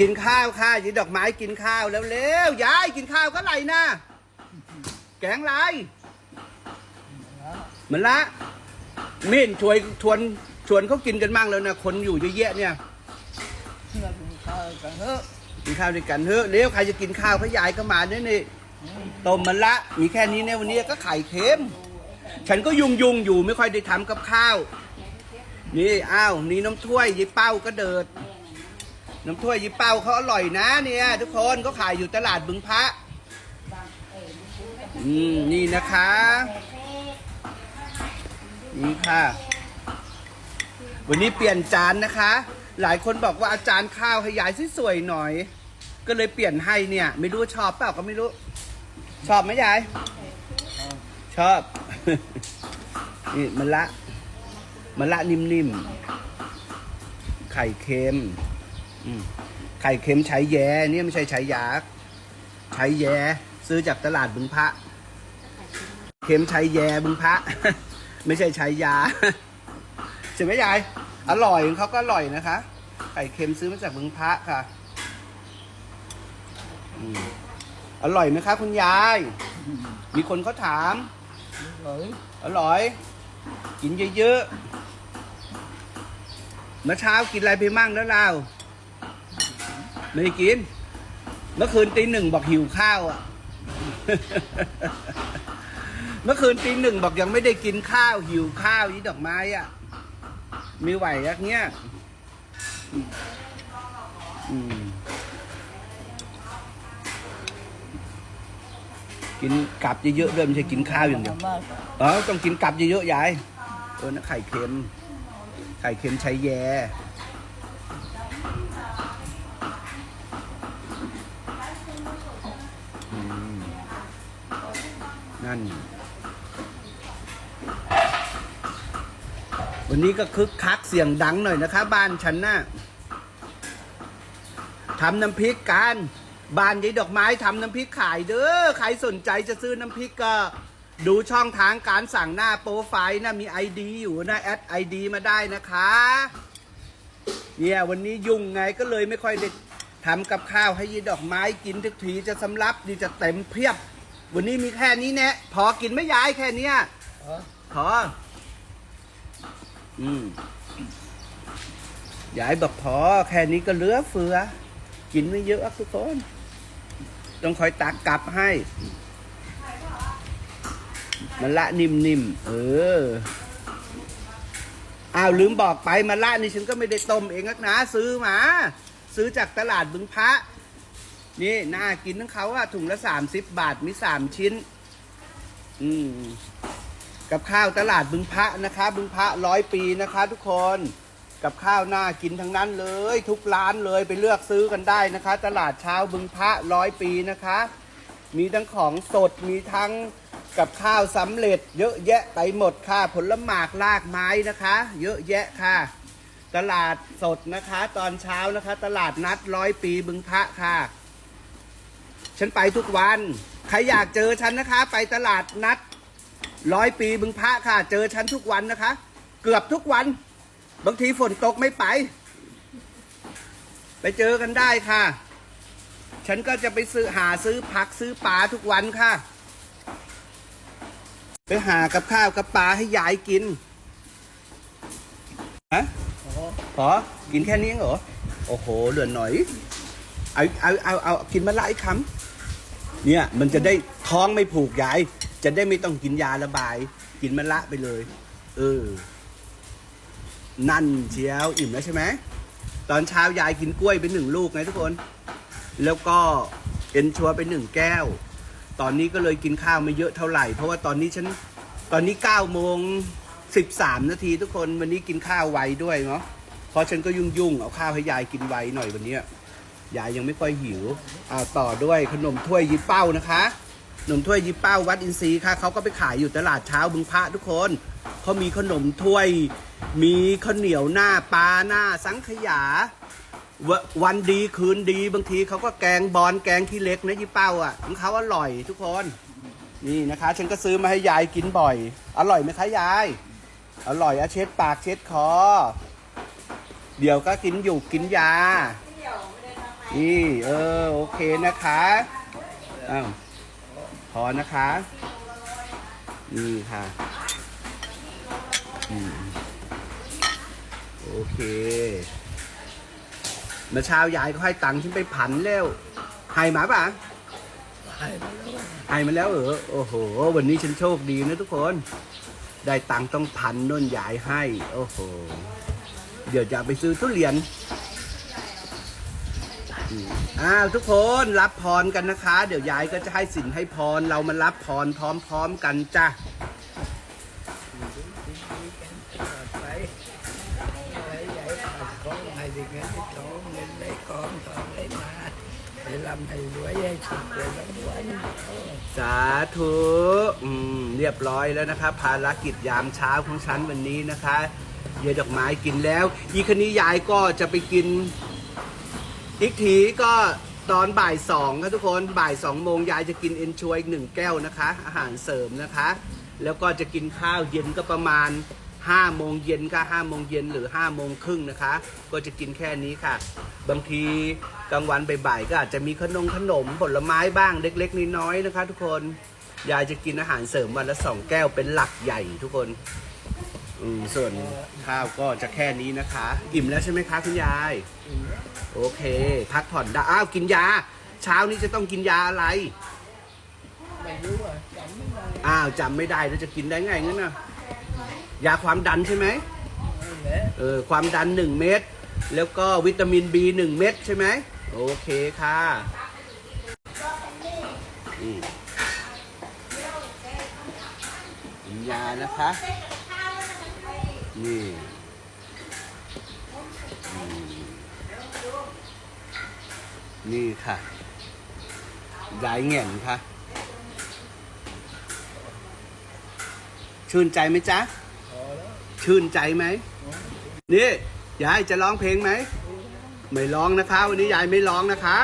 กินข้าวค่ะยีดอกไม้กินข้าวแล้วเร็วยายกินข้าวก็ไรนะแกงไรเหมือนละเม่นชวนชวนชวนเขากินกันมั่งแล้วนะคนอยู่เยอะแยะเนี่ยเราเป็นข้าวกันเถอะกินข้าวด้วยกันเถอะเร็วใครจะกินข้าวพระยายก็มาเนี่ยนี่ต้มมันละ มีแค่นี้เนี่ยวันนี้ก็ไข่เค็มฉันก็ยุ่งยุ่งอยู่ไม่ค่อยได้ทำกับข้าว นี่อ้าวนี่น้ำถ้วยยิเป้าก็เดิด น้ำถ้วยยิเป้าเขาอร่อยนะเนี่ยทุกคนก็ขายอยู่ตลาดบึงพระ อืมนี่นะคะนี่ค่ะ วันนี้เปลี่ยนจานนะคะ หลายคนบอกว่าอาจารย์ข้าวให้ยายสวยๆหน่อย ก็เลยเปลี่ยนให้เนี่ย ไม่รู้ชอบเปล่าก็ไม่รู้ ชอบไหมยาย ชอบ นี่มันละมันละนิ่มๆ ไข่เค็ม ไข่เค็มใช้แย้เนี่ยไม่ใช่ใช้ยาใช้แย้ซื้อจากตลาดบึงพระ เค็มใช้แย้บึงพระ ไม่ใช่ใช้ยาใช่ไหมยายอร่อยเขาก็อร่อยนะคะ ไข่เค็มซื้อมาจากบึงพระค่ะอร่อยไหมคะคุณยาย มีคนเขาถามเลยอร่อย กินเยอะๆเมื่อเช้ากินอะไรไปมั่งแล้วเรา ไม่ได้กิน เมื่อคืนตีหนึ่งบอกหิวข้าวอะ เมื่อคืนตีหนึ่งบอกยังไม่ได้กินข้าวหิวข้าวยี่ดอกไม้อะมีไหวยักเนี้ยอืมกินกลับเยอะๆด้วยไม่ใช่กินข้าวอย่างเดียวมาเออต้องกินกลับเยอะๆยายเออนะไข่เค็ม ไข่เค็มใช้แย นั่น วันนี้ก็คึกคักเสียงดังหน่อยนะคะ บ้านฉันน่ะทำน้ำพริกกันบ้านยายดอกไม้ทำน้ำพริกขายเด้อใครสนใจจะซื้อน้ำพริกก็ดูช่องทางการสั่งหน้าโปรไฟล์นะมีไอดีอยู่นะแอดไอดีมาได้นะคะเนี่ยวันนี้ยุ่งไงก็เลยไม่ค่อยได้ทำกับข้าวให้ยีดอกไม้กินทุกทีจะสำรับดีจะเต็มเพียบ วันนี้มีแค่นี้แนะพอกินไม่ย้ายแค่เนี้ยเออพออืมยายบอกพอแค่นี้ก็เหลือเฟือ กินไม่เยอะทุกคน ต้องคอยตักกลับให้ มันละนิ่มๆเอออ้าวลืมบอกไปมาละนี่ฉันก็ไม่ได้ต้มเองนักนะซื้อมา ซื้อจากตลาดบึงพระ นี่น่ากินทั้งเขาอะถุงละสามสิบบาทมีสามชิ้น อืมกับข้าวตลาดบึงพระนะคะบึงพระร้อยปีนะคะ ทุกคนกับข้าวน่ากินทั้งนั้นเลย ทุกร้านเลยไปเลือกซื้อกันได้นะคะ ตลาดเช้าบึงพระร้อยปีนะคะ มีทั้งของสดมีทั้งกับข้าวสำเร็จ เยอะแยะไปหมดค่ะ ผลหมากลากไม้นะคะ เยอะแยะค่ะ ตลาดสดนะคะ ตอนเช้านะคะ ตลาดนัดร้อยปีบึงพระค่ะ ฉันไปทุกวัน ใครอยากเจอฉันนะคะ ไปตลาดนัดร้อยปีบึงพระค่ะ เจอฉันทุกวันนะคะ เกือบทุกวัน บางทีฝนตกไม่ไป ไปเจอกันได้ค่ะ ฉันก็จะไปซื้อหาซื้อผักซื้อปลาทุกวันค่ะ ไปหากับข้าวกับปลาให้ยายกินฮะเออพอกินแค่นี้เหรอ โอ้โห เหลือหน่อย เอาเอาเอาเอากินมาละไอ้คำเนี่ยมันจะได้ท้องไม่ผูกยาย จะได้ไม่ต้องกินยาระบาย กินมะละไปเลย เออ นั่นเชียวอิ่มแล้วใช่ไหมตอนเช้ายายกินกล้วยไปหนึ่งลูกไงทุกคน แล้วก็เอ็นชัวไปหนึ่งแก้ว ตอนนี้ก็เลยกินข้าวไม่เยอะเท่าไหร่ เพราะว่าตอนนี้ฉัน ตอนนี้เก้าโมงสิบสามนาทีทุกคนวันนี้กินข้าวไวด้วยเนาะเพราะฉันก็ยุ่งยุ่งๆเอาข้าวให้ยายกินไวหน่อยวันนี้ ยายยังไม่ค่อยหิวอ่าต่อด้วยขนมถ้วยยิปเป้านะคะขนมถ้วยยิปเป้าวัดอินทรีย์ค่ะเขาก็ไปขายอยู่ตลาดเช้าบึงพระทุกคนเขามีขนมถ้วย มีข้าวเหนียวหน้าปลาหน้าสังขยาว,วันดีคืนดีบางทีเขาก็แกงบอลแกงขี้เล็กนะยิปเป้าอะของเขาอร่อยทุกคนนี่นะคะ ฉันก็ซื้อมาให้ยายกินบ่อย อร่อยไหมคะยาย อร่อยอะเช็ดปากเช็ดคอ เดี๋ยวก็กินอยู่กินยา นี่เออโอเคนะคะอ้าวพอนะคะ นี่ค่ะอืมโอเคเมื่อเช้ายายก็ให้ตังค์ฉันไปผันแล้วให้มาป่ะให้มาแล้วให้มาแล้วเหรอโอ้โห วันนี้ฉันโชคดีนะทุกคน ได้ตังค์ต้องพันนุ่นยายให้ โอ้โห เดี๋ยวจะไปซื้อทุเรียน อ้าวทุกคนรับพรกันนะคะ เดี๋ยวยายก็จะให้สินให้พร เรามารับพรพร้อมๆกันจ้ะสางวัลสาธุอืมเรียบร้อยแล้วนะคะ ภารกิจยามเช้าของฉันวันนี้นะคะ เยดอกไม้กินแล้ว อีคันนี้ยายก็จะไปกิน อีกทีก็ตอนบ่ายสองครับทุกคนบ่ายสองโมงยายจะกินเอนชวยอีกหนึ่งแก้วนะคะ อาหารเสริมนะคะ แล้วก็จะกินข้าวเย็นก็ประมาณ5โมงเย็นค่ะ5โมงเย็นหรือ5โมงครึ่งนะคะ ก็จะกินแค่นี้ค่ะ บางทีกลางวันบ่ายๆก็อาจจะมีขนมขนมผลไม้บ้างเล็กๆน้อยๆนะคะ ทุกคนยายจะกินอาหารเสริมวันละสองแก้วเป็นหลักใหญ่ทุกคน อืมส่วนข้าวก็จะแค่นี้นะคะ อิ่มแล้วใช่ไหมคะคุณยาย โอเค พักผ่อนได้อ้าวกินยา เช้านี้จะต้องกินยาอะไร ไม่รู้อะจำไม่ได้อ้าวจำไม่ได้แล้วจะกินได้ไงงั้นน่ะ ยาความดันใช่ไหมนั่นแหละเออความดันหนึ่งเม็ดแล้วก็วิตามิน B หนึ่งเม็ดใช่ไหมโอเคค่ะอืมกินยานะคะ นี่นี่ค่ะยายเหง่นค่ะ ชื่นใจไหมจ๊ะ ชื่นใจไหม นี่ ยายจะร้องเพลงไหม ไม่ร้องนะคะ วันนี้ยายไม่ร้องนะคะ